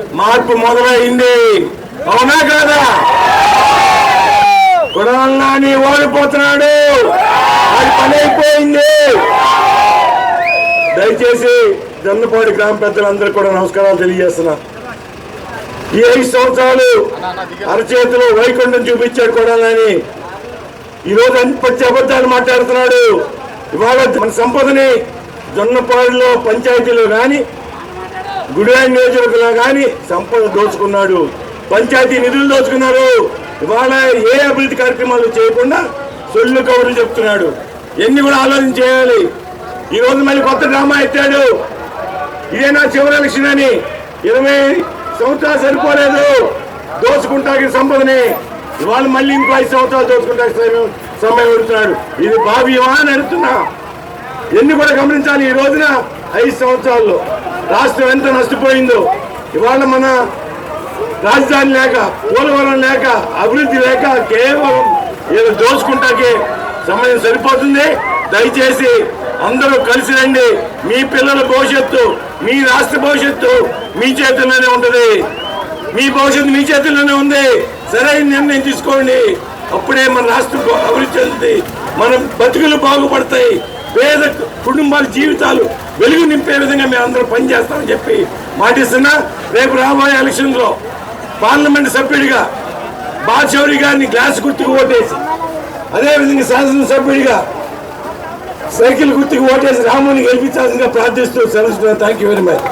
మార్పు మొదలైంది. అవునా కాదా? గుణాలని ఓడిపోతున్నాడు. అది పని అయిపోయింది దయచేసి జొన్నపాడి గ్రామ పెద్దలందరూ కూడా నమస్కారాలు తెలియజేస్తున్నా. ఈ ఐదు సంవత్సరాలు అరచేతిలో వైకుంఠం చూపించాడు కొడాలని ఈ రోజు పచ్చి అబద్ధాలు మాట్లాడుతున్నాడు. ఇవాళ మన సంపదని జొన్నపాడిలో పంచాయతీలో కానీ గుడివాడ నియోజకవర్గంలో కానీ సంపద దోచుకున్నాడు. పంచాయతీ నిధులు దోచుకున్నారు. ఇవాళ ఏ అభివృద్ధి కార్యక్రమాలు చేయకుండా సొల్లు కబుర్లు చెప్తున్నాడు. ఎన్ని కూడా ఆలోచన చేయాలి. ఈ రోజు మళ్ళీ కొత్త డ్రామా ఎత్తాడు. ఇదే నా చివరి ఎలక్షన్ అని ఇరవై సంవత్సరాలు సరిపోలేదు. దోచుకుంటాకి సంపదని. ఇవాళ మళ్ళీ ఇంకో ఐదు సంవత్సరాలు దోచుకుంటా సమయం సమయం పెడుతున్నాడు ఇది భావ్యమా అని అడుగుతున్నా. ఎన్ని కూడా గమనించాలి ఈ రోజున? ఐదు సంవత్సరాల్లో. రాష్ట్రం ఎంత నష్టపోయిందో. ఇవాళ మన రాజధాని లేక పోలవరం లేక అభివృద్ధి లేక కేవలం ఏదో దోచుకుంటాకే సమయం సరిపోతుంది. దయచేసి అందరూ కలిసి రండి. మీ పిల్లల భవిష్యత్తు మీ రాష్ట్ర భవిష్యత్తు మీ చేతుల్లోనే ఉంటుంది. మీ భవిష్యత్తు మీ చేతుల్లోనే ఉంది. సరైన నిర్ణయం తీసుకోండి. అప్పుడే మన రాష్ట్రం అభివృద్ధి చెందుతుంది. మన బతుకులు బాగుపడతాయి. పేద కుటుంబాల జీవితాలు వెలుగు నింపే విధంగా మేము అందరూ పనిచేస్తామని చెప్పి మాటిస్తున్నా. రేపు రాబోయే ఎలక్షన్లో పార్లమెంట్ సభ్యుడిగా బాచౌరి గారిని గ్లాస్ గుర్తుకు ఓటేసి అదేవిధంగా శాసనసభ్యుడిగా సైకిల్ గుర్తుకు ఓటేసి రాముని గెలిపించాల్సిందిగా ప్రార్థిస్తూ సెలవు థ్యాంక్ యూ వెరీ మచ్